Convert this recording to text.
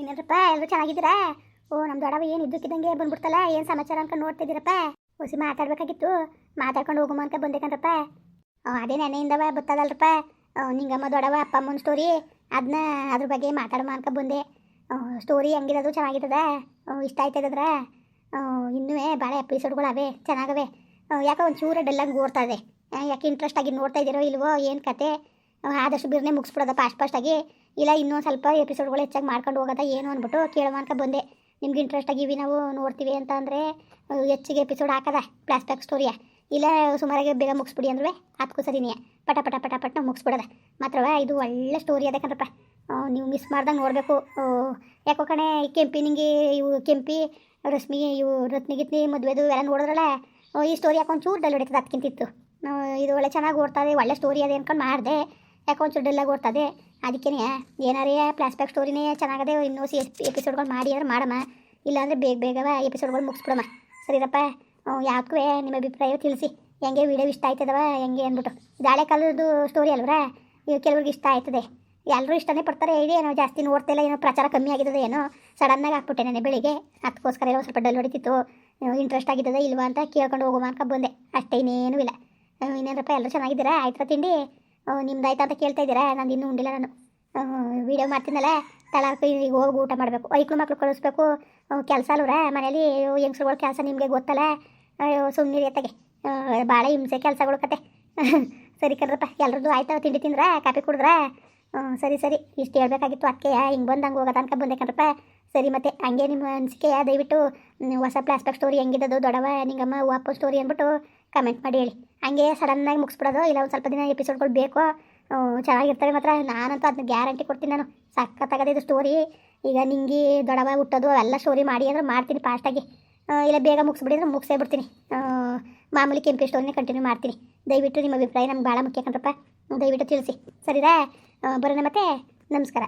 ಇನ್ನೇನಪ್ಪ ಎಲ್ಲರೂ ಚೆನ್ನಾಗಿದ್ದೀರಾ? ಓ ನಮ್ಮ ದೊಡವ ಏನು ಇದ್ದಕ್ಕಿದ್ದಂಗೆ ಬಂದ್ಬಿಡ್ತಲ್ಲ, ಏನು ಸಮಾಚಾರ ಅನ್ಕೊಂಡು ನೋಡ್ತಿದ್ದೀರಪ್ಪ? ಹೊಸಿ ಮಾತಾಡ್ಬೇಕಾಗಿತ್ತು ಮಾತಾಡ್ಕೊಂಡು ಹೋಗುಮ ಅಂತ ಬಂದೆ ಕಣ್ರಪ್ಪ. ಅದೇ ನೆನೆಯಿಂದವ ಬರ್ತದಲ್ರಪ್ಪ ನಿಂಗಮ್ಮ ದೊಡವ ಅಪ್ಪ ಅಮ್ಮನ ಸ್ಟೋರಿ ಅದನ್ನ ಅದ್ರ ಬಗ್ಗೆ ಮಾತಾಡಮ ಅನ್ಕ ಬಂದೆ. ಸ್ಟೋರಿ ಹೆಂಗಿರೋದು ಚೆನ್ನಾಗಿರ್ತದ ಇಷ್ಟ ಆಯ್ತದ್ರ ಇನ್ನೂ ಭಾಳ ಎಪಿಸೋಡ್ಗಳು ಅವೇ ಚೆನ್ನಾಗವೆ ಯಾಕೆ ಒಂದು ಒಂಚೂರು ಡಲ್ಲಾಗಿ ಓಡ್ತಾ ಇದೆ. ಯಾಕೆ ಇಂಟ್ರೆಸ್ಟ್ ಆಗಿ ನೋಡ್ತಾ ಇದ್ದೀರೋ ಇಲ್ವೋ, ಏನು ಕತೆ? ಆದಷ್ಟು ಬಿರ್ನೆ ಮುಗಿಸ್ಬಿಡೋದ ಫಾಸ್ಟ್ ಫಾಸ್ಟಾಗಿ ಇಲ್ಲ ಇನ್ನೂ ಸ್ವಲ್ಪ ಎಪಿಸೋಡ್ಗಳು ಹೆಚ್ಚಾಗಿ ಮಾಡ್ಕೊಂಡು ಹೋಗೋದ ಏನು ಅಂದ್ಬಿಟ್ಟು ಕೇಳುವ ಅನ್ಕ ಬಂದೆ. ನಿಮ್ಗೆ ಇಂಟ್ರೆಸ್ಟ್ ಆಗಿವಿ ನಾವು ನೋಡ್ತೀವಿ ಅಂತ ಅಂದರೆ ಹೆಚ್ಚಿಗೆ ಎಪಿಸೋಡ್ ಹಾಕದ ಫ್ಲಾಶ್ ಬ್ಯಾಕ್ ಸ್ಟೋರಿಯ ಇಲ್ಲ, ಸುಮಾರಾಗಿ ಬೇಗ ಮುಗಿಸ್ಬಿಡಿ ಅಂದ್ರೆ ಅದಕ್ಕೂ ಸರಿನೇ ಪಟ ಪಟ ಪಟ ಪಟ ಮುಗಿಸ್ಬಿಡೋದ. ಮಾತ್ರವ ಇದು ಒಳ್ಳೆ ಸ್ಟೋರಿ ಅದ ಕಣಪ್ಪ ನೀವು ಮಿಸ್ ಮಾಡ್ದಂಗೆ ನೋಡಬೇಕು. ಯಾಕೋ ಕಣೆ ಕೆಂಪಿ ನಿಂಗೆ, ಇವು ಕೆಂಪಿ, ರಶ್ಮಿ, ಇವು ರತ್ನಿಗಿತ್ನಿ ಮದುವೆದು ಎಲ್ಲ ನೋಡಿದ್ರಲ್ಲ ಈ ಸ್ಟೋರಿ ಹಾಕೊಂಡು ಚೂರು ಡಲ್ ಹೊಡಿತದೆ ಅದಕ್ಕಿಂತಿತ್ತು ಇದು ಒಳ್ಳೆ ಚೆನ್ನಾಗಿ ಓಡ್ತದೆ ಒಳ್ಳೆ ಸ್ಟೋರಿ ಅದೇ ಅನ್ಕೊಂಡು ಮಾಡಿದೆ. ಯಾಕೆ ಒಂಚೂರು ಡಲ್ಲಾಗಿ ಓಡ್ತದೆ. ಅದಕ್ಕೇ ಏನಾರೇ ಫ್ಲಾಶ್ ಬ್ಯಾಕ್ ಸ್ಟೋರಿನೇ ಚೆನ್ನಾಗದೆ ಇನ್ನೂ ಸಿ ಎಪಿಸೋಡ್ಗಳು ಮಾಡಿ ಅಂದ್ರೆ ಮಾಡಮ್ಮ. ಇಲ್ಲಾಂದರೆ ಬೇಗ ಬೇಗವ ಎಪಿಸೋಡ್ಗಳು ಮುಗಿಸ್ಬಿಡಮ್ಮ. ಸರಿರಪ್ಪ? ಯಾಕೂ ನಿಮ್ಮ ಅಭಿಪ್ರಾಯ ತಿಳಿಸಿ. ಹೆಂಗೆ ವಿಡಿಯೋ ಇಷ್ಟ ಆಯ್ತದವ, ಹೆಂಗೆ ಅಂದ್ಬಿಟ್ಟು. ಇದು ಹಳೆ ಕಾಲದ್ದು ಸ್ಟೋರಿ ಅಲ್ವರ ಇವು ಕೆಲವ್ರಿಗೆ ಇಷ್ಟ ಆಯ್ತದೆ. ಎಲ್ಲರೂ ಇಷ್ಟನೇ ಪಡ್ತಾರೆ. ಏನೋ ಜಾಸ್ತಿ ನೋಡ್ತಿಲ್ಲ ಏನೋ ಪ್ರಚಾರ ಕಮ್ಮಿ ಆಗಿದ್ದದೆ ಏನೋ. ಸಡನ್ನಾಗಿ ಹಾಕ್ಬಿಟ್ಟೆ ನಾನು ಬೆಳಿಗ್ಗೆ. ಅದಕ್ಕೋಸ್ಕರ ಏನೋ ಸ್ವಲ್ಪ ಡಲ್ ಹೊಡಿತಿತ್ತು. ಇಂಟ್ರೆಸ್ಟ್ ಆಗಿದ್ದದ ಇಲ್ವಾ ಅಂತ ಕೇಳ್ಕೊಂಡು ಹೋಗುವ ಅಂತ ಬಂದೆ. ಅಷ್ಟೇ ಇನ್ನೇನೂ ಇಲ್ಲ ಇನ್ನೇನಪ್ಪ ಎಲ್ಲರೂ ಚೆನ್ನಾಗಿದ್ದೀರಾ? ಆಯ್ತಾ ತಿಂಡಿ? ನಿಮ್ದು ಆಯ್ತಾ ಅಂತ ಕೇಳ್ತಾ ಇದ್ದೀರಾ? ನಾನು ಇನ್ನೂ ಉಂಡಿಲ್ಲ ನಾನು. ವೀಡಿಯೋ ಮಾಡ್ತೀನಲ್ಲ ತಳಾರ್ಕು ಈಗ ಹೋಗಿ ಊಟ ಮಾಡಬೇಕು. ಐಕ್ಳು ಮಕ್ಳು ಕಳಿಸ್ಬೇಕು. ಕೆಲಸ ಅಲ್ವ್ರ ಮನೇಲಿ ಹೆಂಗ್ಸ್ರುಗಳ ಕೆಲಸ ನಿಮಗೆ ಗೊತ್ತಲ್ಲ? ಸುಮ್ಮನೆ ಎತ್ತಗೆ ಭಾಳ ಹಿಂಸೆ ಕೆಲಸಗಳು ಕತೆ. ಸರಿ ಕಣ್ರಪ್ಪ, ಎಲ್ರದ್ದು ಆಯ್ತಾ? ತಿಂಡಿ ತಿಂದ್ರ? ಕಾಫಿ ಕುಡಿದ್ರ? ಸರಿ ಸರಿ, ಇಷ್ಟು ಹೇಳ್ಬೇಕಾಗಿತ್ತು ಅದಕ್ಕೆ ಹಿಂಗೆ ಬಂದು ಹಂಗೆ ಹೋಗೋದು ಬಂದೆ ಕಣ್ರಪ್ಪ. ಸರಿ ಮತ್ತೆ ಹಂಗೆ ನಿಮ್ಮ ಅನಿಸಿಕೆ ದಯವಿಟ್ಟು ಹೊಸ ಪ್ಲಾಸ್ಟಿಕ್ ಸ್ಟೋರಿ ಹೆಂಗಿದ್ದದು ದೊಡವ ನಿಂಗಮ್ಮ ವಾಪ ಸ್ಟೋರಿ ಅಂದ್ಬಿಟ್ಟು ಕಮೆಂಟ್ ಮಾಡಿ ಹೇಳಿ. ಹಂಗೆ ಸಡನ್ನಾಗಿ ಮುಗಿಸ್ಬಿಡೋದು, ಇಲ್ಲ ಒಂದು ಸ್ವಲ್ಪ ದಿನ ಎಪಿಸೋಡ್ಗಳು ಬೇಕು ಚೆನ್ನಾಗಿರ್ತವೆ ಮಾತ್ರ. ನಾನಂತೂ ಅದನ್ನ ಗ್ಯಾರಂಟಿ ಕೊಡ್ತೀನಿ ನಾನು. ಇದು ಸ್ಟೋರಿ ಈಗ ನಿಂಗೆ ದೊಡವ ಹುಟ್ಟೋದು, ಅವೆಲ್ಲ ಸ್ಟೋರಿ ಮಾಡಿ ಅಂದ್ರೆ ಮಾಡ್ತೀನಿ ಫಾಸ್ಟಾಗಿ ಇಲ್ಲ ಬೇಗ ಮುಗಿಸ್ಬಿಡಿದ್ರೆ ಮುಗಿಸೇ ಬಿಡ್ತೀನಿ. ಮಾಮೂಲಿ ಕೆಂಪಿ ಸ್ಟೋರಿನೇ ಕಂಟಿನ್ಯೂ ಮಾಡ್ತೀನಿ. ದಯವಿಟ್ಟು ನಿಮ್ಮ ಅಭಿಪ್ರಾಯ ನಮ್ಗೆ ಭಾಳ ಮುಖ್ಯ ಕಣ್ರಪ್ಪ. ದಯವಿಟ್ಟು ತಿಳಿಸಿ. ಸರಿದಾ? ಬರೋಣ ಮತ್ತೆ. ನಮಸ್ಕಾರ.